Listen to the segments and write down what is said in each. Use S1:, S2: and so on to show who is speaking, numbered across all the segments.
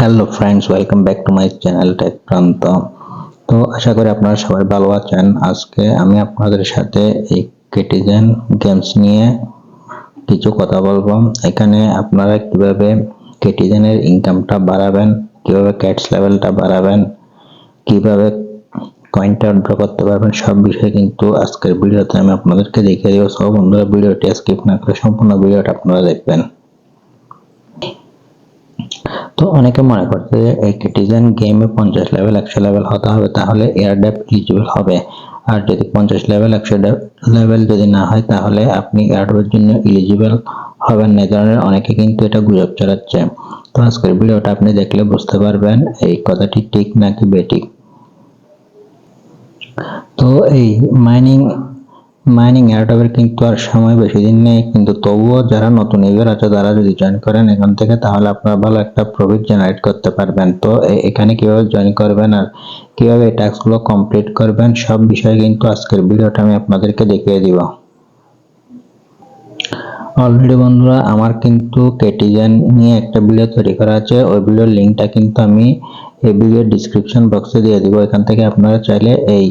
S1: Hello friends welcome back to my channel tech Pranta তো আশা করি আপনারা সবাই ভালো আছেন। আজকে আমি আপনাদের সাথে এই কেটিজেন গেমস নিয়ে কিছু কথা বলব। এখানে আপনারা কীভাবে কেটিজেনের ইনকামটা বাড়াবেন, কীভাবে ক্যাটস লেভেলটা বাড়াবেন, কীভাবে কয়েনটা ড্র করতে পারবেন, সব বিষয়ে কিন্তু আজকের ভিডিওতে আমি আপনাদেরকে দেখিয়ে দেবো। সব বন্ধুরা, ভিডিওটি স্কিপ না করে সম্পূর্ণ ভিডিওটা আপনারা দেখবেন। তো অনেকে মনে করছে যে এই কিটিজেন গেমে পঞ্চাশ লেভেল একশো লেভেল হতে হবে, তাহলে এয়ার ডেপ এলিজিবল হবে। আর যদি পঞ্চাশ লেভেল একশো লেভেল যদি না হয়, তাহলে আপনি এয়ারড্রপের জন্য এলিজিবল হবেন না। ধরনের অনেকে কিন্তু এটা গুজব চালাচ্ছে তো আজকের ভিডিওটা আপনি দেখলে বুঝতে পারবেন এই কথাটি ঠিক নাকি বেঠিক। তো এই মাইনিং মাইনিং এয়ারড্রপের কিন্তু আর সময় বেশি দিন নেই, কিন্তু তবুও যারা নতুন ইউজার আছে, তারা যদি জয়েন করেন এখান থেকে, তাহলে আপনারা ভালো একটা প্রফিট জেনারেট করতে পারবেন। তো এখানে কীভাবে জয়েন করবেন আর কীভাবে এই টাস্কগুলো কমপ্লিট করবেন, সব বিষয়ে কিন্তু আজকের ভিডিওটা আমি আপনাদেরকে দেখিয়ে দিব। অলরেডি বন্ধুরা, আমার কিন্তু কেটিজেন নিয়ে একটা ভিডিও তৈরি করা আছে। ওই ভিডিওর লিঙ্কটা কিন্তু আমি এই ভিডিওর ডিসক্রিপশন বক্সে দিয়ে দিব। এখান থেকে আপনারা চাইলে এই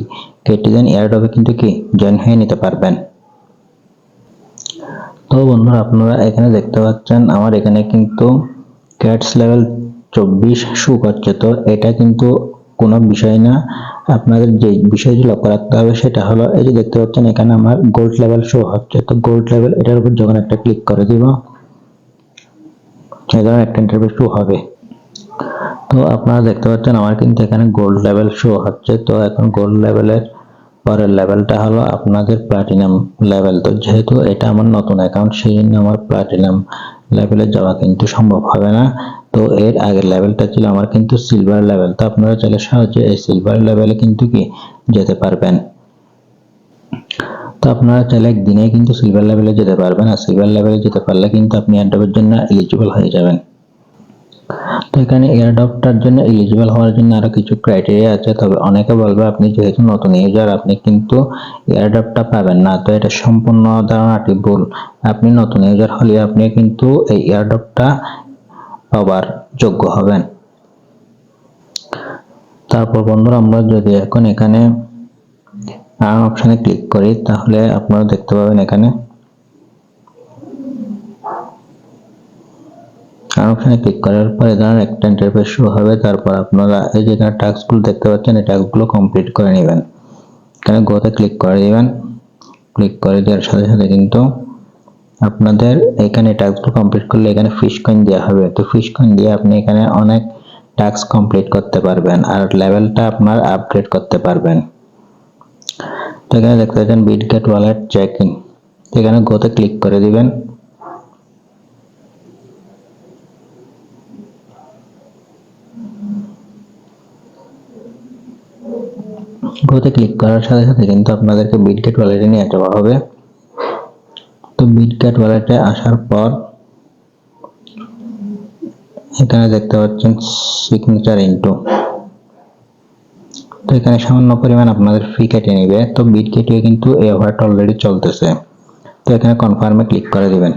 S1: কেটিজেন এয়ারড্রপে কিন্তু কি জয়েন হয়ে নিতে পারবেন। তো বন্ধুরা, আপনারা এখানে দেখতে পাচ্ছেন, আমার এখানে কিন্তু ক্যাটস লেভেল চব্বিশ শু করছে তো এটা কিন্তু কোনো বিষয় না। আপনাদের যে বিষয়টি লক্ষ্য রাখতে হবে সেটা হলো, এই যে দেখতে পাচ্ছেন, এখানে আমার গোল্ড লেভেল শো হচ্ছে। তো গোল্ড লেভেল এটার উপর যখন একটা ক্লিক করে দিব ধরনের একটা ইন্টারভিউ শো হবে। তো আপনারা দেখতে পাচ্ছেন, আমার কিন্তু এখানে গোল্ড লেভেল শো হচ্ছে। তো এখন গোল্ড লেভেলের পরের লেভেলটা হলো আপনাদের প্লাটিনাম লেভেল তো যেহেতু এটা আমার নতুন অ্যাকাউন্ট সেই জন্য আমার প্লাটিনাম লেভেলে যাওয়া কিন্তু সম্ভব হবে না। তো এর আগের লেভেলটা ছিল আমার কিন্তু সিলভার লেভেল তো আপনারা চাইলে সহজে এই সিলভার লেভেলে কিন্তু কি যেতে পারবেন। তো আপনারা চাইলে একদিনে কিন্তু সিলভার লেভেলে যেতে পারবেন। আর সিলভার লেভেলে যেতে পারলে কিন্তু আপনি অ্যাডবের জন্য এলিজিবল হয়ে যাবেন। তো এখানে এয়ারড্রপটার জন্য এলিজিবল হওয়ার জন্য আরও কিছু ক্রাইটেরিয়া আছে। তবে অনেকে বলবে আপনি যেহেতু নতুন ইউজার আপনি কিন্তু এয়ারড্রপটা পাবেন না। তো এটা সম্পূর্ণ ধারণাটি ভুল। আপনি নতুন ইউজার হলে আপনি কিন্তু এই এয়ারড্রপটা পাওয়ার যোগ্য হবেন। তারপর বন্ধুরা, আমরা যদি এখন এখানে আর্ন অপশনে ক্লিক করি, তাহলে আপনারা দেখতে পাবেন এখানে আর ওখানে ক্লিক করার পরে এই ধরনের একটা ইন্টারফেস শো হবে, তারপর আপনারা এই যে এখানে টাস্কগুলো দেখতে পাচ্ছেন, এই টাস্কগুলো কমপ্লিট করে নেবেন। এখানে গোতে ক্লিক করে দিবেন। ক্লিক করে দেওয়ার সাথে সাথে কিন্তু আপনাদের এখানে টাস্কগুলো কমপ্লিট করলে এখানে ফিশ কয়েন দেওয়া হবে। তো ফিশ কয়েন দিয়ে আপনি এখানে অনেক টাস্ক কমপ্লিট করতে পারবেন আর লেভেলটা আপনার আপগ্রেড করতে পারবেন। তো এখানে দেখতে পাচ্ছেন বিট গেট ওয়ালেট চেক এখানে গোতে ক্লিক করে দিবেন। গোতে ক্লিক করার সাথে সাথে কিন্তু আপনাদেরকে বিটগেট ওয়ালেটে নিয়ে যাওয়া হবে। তো বিটগেট ওয়ালেটে আসার পর এখানে দেখতে পাচ্ছেন সিগনেচার ইনটু তো এখানে সামান্য পরিমাণ আপনাদের ফি কেটে নেবে। তো বিট কেটে কিন্তু এই অফারটা অলরেডি চলতেছে। তো এখানে কনফার্মে ক্লিক করে দিবেন।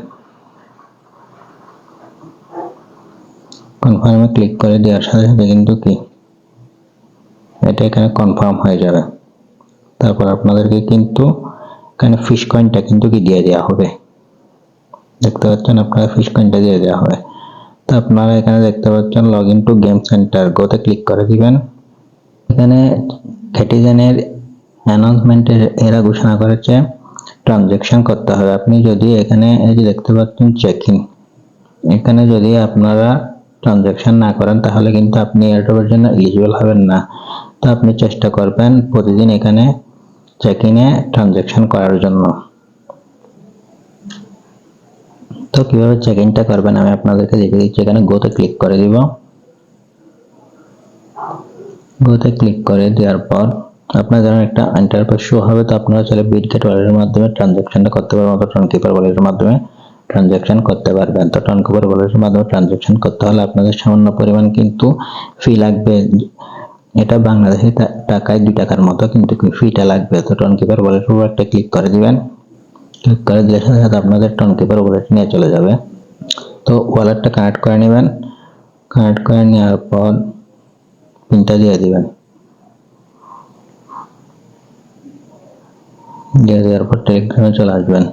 S1: কনফার্মে ক্লিক করে দেওয়ার সাথে সাথে কিন্তু কি? এটা এখানে কনফার্ম হয়ে যাবে। তারপর আপনাদেরকে কিন্তু এখানে ফিশ কয়েনটা কিন্তু কি দিয়ে দেওয়া হবে? দেখতে পাচ্ছেন আপনারা ফিশ কয়েনটা দিয়ে দেওয়া হবে। তো আপনারা এখানে দেখতে পাচ্ছেন log in to game center গোতে ক্লিক করে দিবেন। এখানে ক্যাটিজেনের অ্যানাউন্সমেন্টে এরা ঘোষণা করেছে ট্রানজ্যাকশন করতে হবে। আপনি যদি এখানে এই যে দেখতে পাচ্ছেন চেকিং এখানে যদি আপনারা ট্রানজ্যাকশন না করেন, তাহলে কিন্তু আপনি এয়ারড্রপের জন্য এলিজিবল হবেন না। তো আপনি চেষ্টা করবেন প্রতিদিন এখানে চেকিংয়ে ট্রানজ্যাকশন করার জন্য। তো কীভাবে চেকিংটা করবেন আমি আপনাদেরকে দেখিয়ে দিচ্ছি। এখানে গোতে ক্লিক করে দিব। গোতে ক্লিক করে দেওয়ার পর আপনার ধরেন একটা ইন্টারফেস শো হবে, তো আপনারা চাইলে বিটগেট ওয়ালেটের মাধ্যমে ট্রানজ্যাকশনটা করতে পারবেন, অথবা টনকিপার ওয়ালেটের মাধ্যমে ট্রানজ্যাকশন করতে পারবেন। তো টনকিপার ওয়ালেটের মাধ্যমে ট্রানজ্যাকশন করতে হলে আপনাদের সামান্য পরিমাণ কিন্তু ফি লাগবে। এটা বাংলাদেশি টাকায় দুই টাকার মতো কিন্তু ফিটা লাগবে? তো টনকিপার ওয়ালেটের উপর একটা ক্লিক করে দিবেন। ক্লিক করে দিলে সাথে সাথে আপনাদের টনকিপার ওয়ালেট নিয়ে চলে যাবে। তো ওয়ালেটটা কানেক্ট করে নেবেন। কানেক্ট করে নেওয়ার পর পিনটা দিয়ে দিবেন। দিয়ে দেওয়ার পর টেলিগ্রামে চলে আসবেন।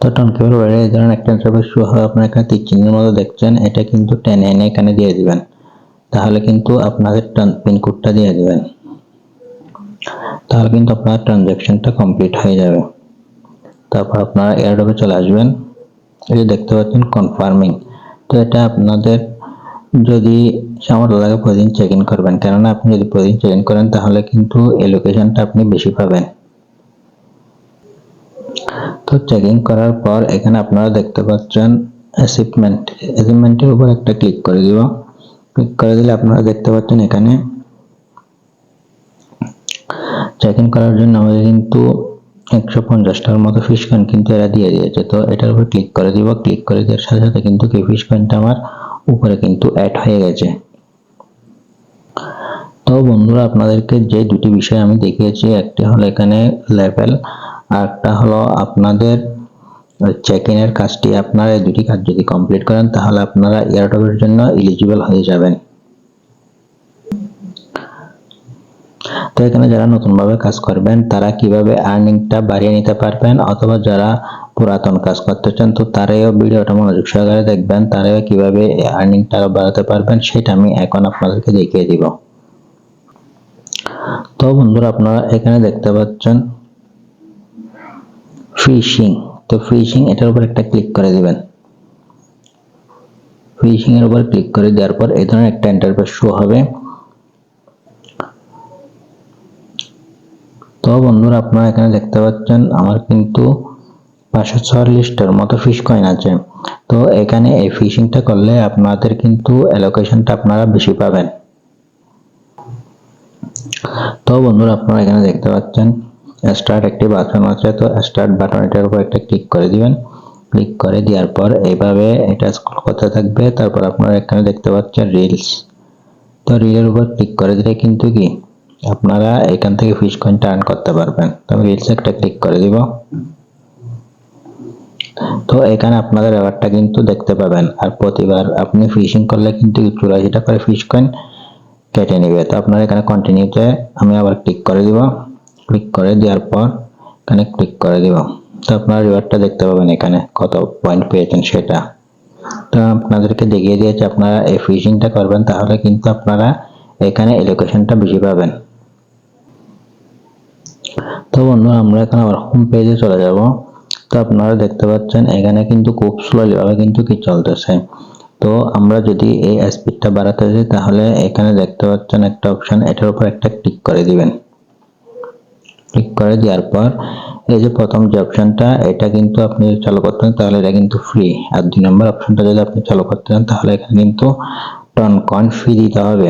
S1: তো টন কেবল বাইরে এই ধরনের একটা ইন্টারফেস শো হবে। আপনার এখানে তীর চিহ্নের মতো দেখছেন। এটা কিন্তু টেনে এনে এখানে দিয়ে দিবেন। তাহলে কিন্তু আপনাদের পিন কোডটা দিয়ে দিবেন। তাহলে কিন্তু আপনার ট্রানজ্যাকশনটা কমপ্লিট হয়ে যাবে। তারপর আপনারা এয়ারড্রপে চলে আসবেন। এই যে দেখতে পাচ্ছেন কনফার্মিং তো এটা আপনাদের যদি সামর্থ্য লাগে প্রতিদিন চেক ইন করবেন, কেননা আপনি যদি প্রতিদিন চেক ইন করেন, তাহলে কিন্তু এই লোকেশনটা আপনি বেশি পাবেন। তো চেকিং করার পর এখানে আপনারা দেখতে পাচ্ছেন অ্যাচিভমেন্ট অ্যাচিভমেন্টের উপর একটা ক্লিক করে দিব। ক্লিক করে দিলে আপনারা দেখতে পাচ্ছেন এখানে। চেক ইন করার জন্য আমাদের কিন্তু একশো পঞ্চাশটার মতো ফিশ কয়েন কিন্তু এরা দিয়ে দিয়েছে। তো এটার উপর ক্লিক করে দিব। ক্লিক করে দেওয়ার সাথে সাথে কিন্তু কি ফিশ কয়েনটা আমার উপরে কিন্তু অ্যাড হয়ে গেছে। তো বন্ধুরা, আপনাদেরকে যে দুটি বিষয় আমি দেখিয়েছি, একটি হলো এখানে লেভেল আর একটা হলো আপনাদের চেক ইনের কাজটি আপনারা এই দুটি কাজ যদি কমপ্লিট করেন, তাহলে আপনারা এয়ারটপের জন্য এলিজিবল হয়ে যাবেন। তো এখানে যারা নতুনভাবে কাজ করবেন, তারা কীভাবে আর্নিংটা বাড়িয়ে নিতে পারবেন অথবা যারা পুরাতন কাজ করতে চান, তো তারাও ভিডিওটা মনোযোগ সহকারে দেখবেন তারাও কীভাবে আর্নিংটা বাড়াতে পারবেন সেটা আমি এখন আপনাদেরকে দেখিয়ে দিব। তো বন্ধুরা, আপনারা এখানে দেখতে পাচ্ছেন ফিশিং। তো ফিশিং এটার উপর একটা ক্লিক করে দিবেন। ফিশিং এর উপর ক্লিক করে দেওয়ার পর এই ধরনের একটা ইন্টারফেস শো হবে। তো বন্ধুরা, আপনারা এখানে দেখতে পাচ্ছেন আমার কিন্তু পাঁচশো চুয়াল্লিশটার মতো ফিশ কয়েন আছে। তো এখানে এই ফিশিংটা করলে আপনাদের কিন্তু অ্যালোকেশনটা আপনারা বেশি পাবেন। তো বন্ধুরা, আপনারা এখানে দেখতে পাচ্ছেন স্টার্ট একটি বাটন আছে, তো স্টার্ট বাটন এটার উপর একটা ক্লিক করে দিবেন। ক্লিক করে দেওয়ার পর এইভাবে এটা স্ক্রল করতে থাকবে, তারপর আপনারা এখানে দেখতে পাচ্ছেন রিলস তো রিলের উপর ক্লিক করে দিলে কিন্তু কি, আপনারা এখান থেকে ফিশ কয়েনটা আর্ন করতে পারবেন। তো আমি রিলস একটা ক্লিক করে দিব। তো এখানে আপনাদের ব্যাপারটা কিন্তু দেখতে পাবেন। আর প্রতিবার আপনি ফিশিং করলে কিন্তু চুরাশিটা করে ফিশ কয়েন কেটে নেবে। তো আপনারা এখানে কন্টিনিউতে আমি আবার ক্লিক করে দিব। ক্লিক করে দেওয়ার পর এখানে ক্লিক করে দিব। তো আপনারা রিওয়ার্ডটা দেখতে পাবেন এখানে, কত পয়েন্ট পেয়েছেন সেটা। তো আপনাদেরকে দেখিয়ে দিয়েছে আপনারা এই ফিশিংটা করবেন, তাহলে কিন্তু আপনারা এখানে এলোকেশনটা বেশি পাবেন। তো বন্ধু, আমরা এখন আবার হোম পেজে চলে যাব। তো আপনারা দেখতে পাচ্ছেন, এখানে কিন্তু খুব স্লোলি ভাবে কিন্তু কি চলতেছে। তো আমরা যদি এই স্পিডটা বাড়াতে যাই, তাহলে এখানে দেখতে পাচ্ছেন একটা অপশন এটার উপর একটা ক্লিক করে দিবেন। ক্লিক করে দেওয়ার পর এই যে প্রথম যে অপশনটা এটা কিন্তু আপনি চালু করতে তাহলে এটা কিন্তু ফ্রি আর দুই নম্বর অপশনটা যদি আপনি চালু করতে চান, তাহলে এখানে কিন্তু টন কয়েন ফ্রি দিতে হবে।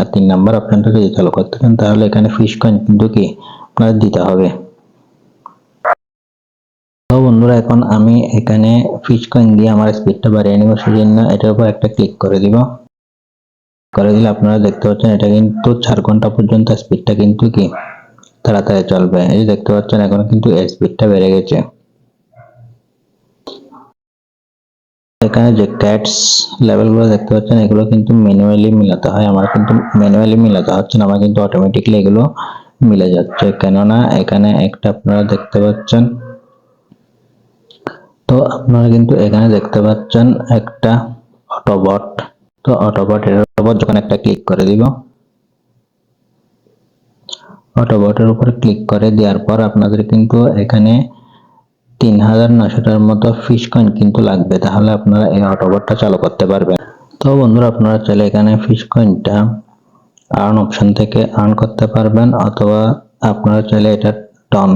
S1: আর তিন নম্বর অপশনটা যদি চালু করতে চান, তাহলে এখানে ফিশ কয়েন কিন্তু কি? আপনার দিতে হবে। তো বন্ধুরা, এখন আমি এখানে ফিশ কয়েন দিয়ে আমার স্পিডটা বাড়িয়ে নেব। সেজন্য এটার উপর একটা ক্লিক করে দিব। করে দিলে আপনারা দেখতে পাচ্ছেন, এটা কিন্তু চার ঘণ্টা পর্যন্ত স্পিডটা কিন্তু কি? তাড়াতাড়ি চলবে। এই দেখতে পাচ্ছেন, এখন কিন্তু স্পিডটা বেড়ে গেছে। এখানে যে ক্যাটস লেভেলগুলো দেখতে পাচ্ছেন, এগুলো কিন্তু ম্যানুয়ালি মিলাতে হয়। আমার কিন্তু ম্যানুয়ালি মিলাতে হচ্ছে না, আমার কিন্তু অটোমেটিকলি এগুলো মিলে যাচ্ছে। কেননা এখানে একটা আপনারা দেখতে পাচ্ছেন, তো আপনারা কিন্তু এখানে দেখতে পাচ্ছেন একটা অটোবট তো অটোবট এর উপর যখন একটা ক্লিক করে দিব অটোবটের উপর ক্লিক করে, দেওয়ার পর আপনাদের কিন্তু এখানে তিন হাজার নশোটার মতো ফিশ কয়েন কিন্তু লাগবে। তাহলে আপনারা এই অটোবটটা চালু করতে পারবেন। তো বন্ধুরা, আপনারা চাইলে এখানে ফিশ কয়েনটা আর্ন অপশন থেকে আর্ন করতে পারবেন, অথবা আপনারা চাইলে এটা টন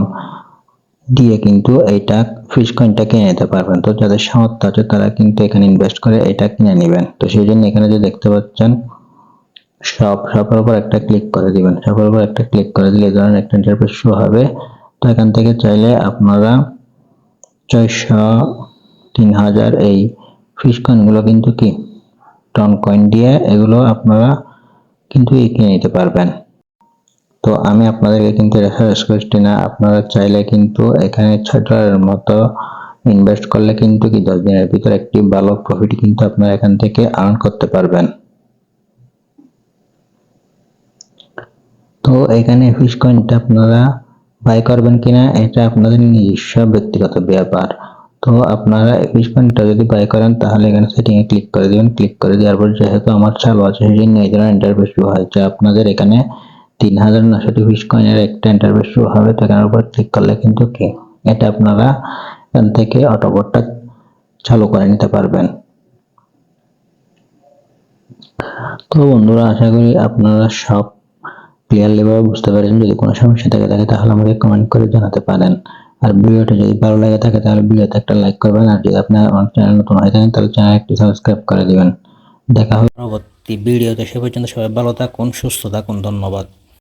S1: দিয়ে কিন্তু এইটা ফিশ কয়েনটা কিনে নিতে পারবেন। তো যাদের সামর্থ্য আছে, তারা কিন্তু এখানে ইনভেস্ট করে এটা কিনে নেবেন। তো সেই জন্য এখানে যে দেখতে পাচ্ছেন শপ শপের উপর একটা ক্লিক করে দিবেন। শপের উপর একটা ক্লিক করে দিলে এই ধরনের একটা ইন্টারফেস শো হবে। তো এখান থেকে চাইলে আপনারা ছয়শো তিন হাজার এই ফিশ কয়েনগুলো কিন্তু কি? টন কয়েন দিয়ে এগুলো আপনারা কিন্তু কিনে নিতে পারবেন। তো আমি আপনাদেরকে কিন্তু সাজেস্ট করছি না। আপনারা চাইলে কিন্তু এখানে ছয় ডলারের মতো ইনভেস্ট করলে কিন্তু কি দশ দিনের ভিতরে একটি ভালো প্রফিট কিন্তু আপনারা এখান থেকে আর্ন করতে পারবেন। তো এখানে ফিশ কয়েনটা আপনারা বাই করবেন কিনা, এটা আপনাদের নিজস্ব ব্যক্তিগত ব্যাপার। তো আপনারা ফিশ কয়েনটা যদি বাই করেন, তাহলে এখানে সেটিং এ ক্লিক করে দেবেন। ক্লিক করে দেওয়ার পর যেহেতু আমার চালু আছে, সেই জন্য এই ধরনের ইন্টারফেস শুরু হয় যে আপনাদের এখানে তিন হাজার নশোটি ফিশ কয়েনের একটা ইন্টারফেস শুরু হবে, তো এখানের উপর ক্লিক করলে কিন্তু কি, এটা আপনারা এখান থেকে অটোবোটটা চালু করে নিতে পারবেন। তো বন্ধুরা, আশা করি আপনারা সব ক্লিয়ারলি ভাবে বুঝতে পারেন, যদি কোনো সমস্যা থেকে থাকে তাহলে আমাকে কমেন্ট করে জানাতে পারেন। আর ভিডিওটা যদি ভালো লাগে থাকে, তাহলে ভিডিওতে একটা লাইক করবেন। আর যদি আপনার আমার চ্যানেল নতুন হয়ে থাকেন, তাহলে চ্যানেল একটি সাবস্ক্রাইব করে দিবেন। দেখা হবে পরবর্তী ভিডিওতে। সে পর্যন্ত সবাই ভালো থাকুন, সুস্থ থাকুন, ধন্যবাদ।